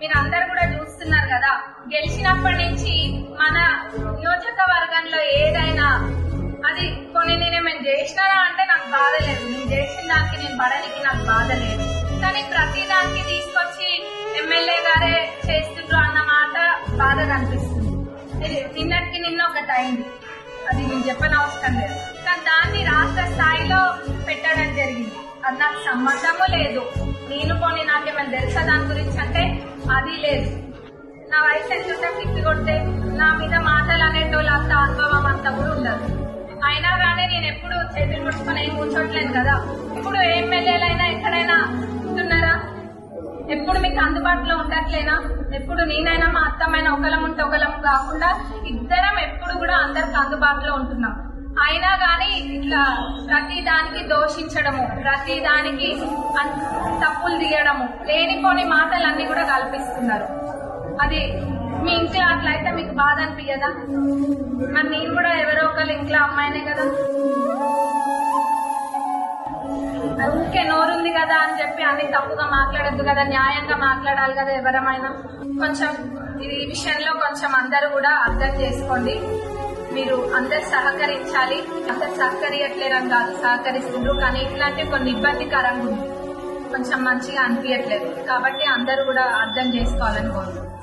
మీరు అందరు కూడా చూస్తున్నారు కదా గెలిచినప్పటి నుంచి మన నియోజకవర్గంలో ఏదైనా అది కొన్ని నేను ఏమైనా చేసినారా అంటే నాకు బాధ లేదు. నేను చేసిన దానికి నేను పడడానికి నాకు బాధ లేదు. కానీ ప్రతి దానికి తీసుకొచ్చి ఎమ్మెల్యే గారే చేస్తుండ్రు అన్న మాట బాధగా అనిపిస్తుంది ఇది నిన్నటికి నిన్న ఒకటి అయింది. అది నేను చెప్పనవసరం లేదు. కానీ దాన్ని రాష్ట్ర స్థాయిలో పెట్టడం జరిగింది. అది నాకు సంబంధము లేదు. నేను పోనీ నాకేమైనా తెలుసా దాని గురించి? అంటే అది లేదు. నా వయసు ఎంత తిప్పి కొడితే నా మీద మాటలు అనేటోళ్ళు అంత అనుభవం అంతా కూడా ఉండదు. అయినా కానీ నేను ఎప్పుడు చేతులు ముట్టుకొని ఏం కూర్చోట్లేదు కదా. ఇప్పుడు ఎమ్మెల్యేలైనా ఎక్కడైనా ఉంటున్నారా? ఎప్పుడు మీకు అందుబాటులో ఉండట్లేనా? ఎప్పుడు నేనైనా మా అత్తమైనా ఒకలం ఉంటే ఒకలం కాకుండా ఇద్దరం ఎప్పుడు కూడా అందరికి అందుబాటులో ఉంటున్నాం. అయినా కానీ ఇట్లా ప్రతి దానికి దోషించడము ప్రతి దానికి తప్పులు తీయడము కొన్ని మాటలు అన్ని కూడా కల్పిస్తున్నారు. అది మీ ఇంట్లో అట్లయితే మీకు బాధ అనిపించదా మరి నేను కూడా ఎవరో ఒకరు ఇంట్లో అమ్మాయినే కదా. ఊరికే నోరుంది కదా అని చెప్పి అన్ని తప్పుగా మాట్లాడద్దు కదా న్యాయంగా మాట్లాడాలి కదా ఎవరమైనా. కొంచెం ఈ విషయంలో కొంచెం అందరూ కూడా అర్థం చేసుకోండి. మీరు అందరు సహకరించాలి. అందరు సహకరియట్లేరని కాదు సహకరిస్తుండ్రు. కానీ ఇట్లాంటి కొన్ని ఇబ్బందికరంగా ఉంది. కొంచెం మంచిగా అనిపించట్లేదు కాబట్టి అందరూ కూడా అర్థం చేసుకోవాలని కోరుకుంటున్నాను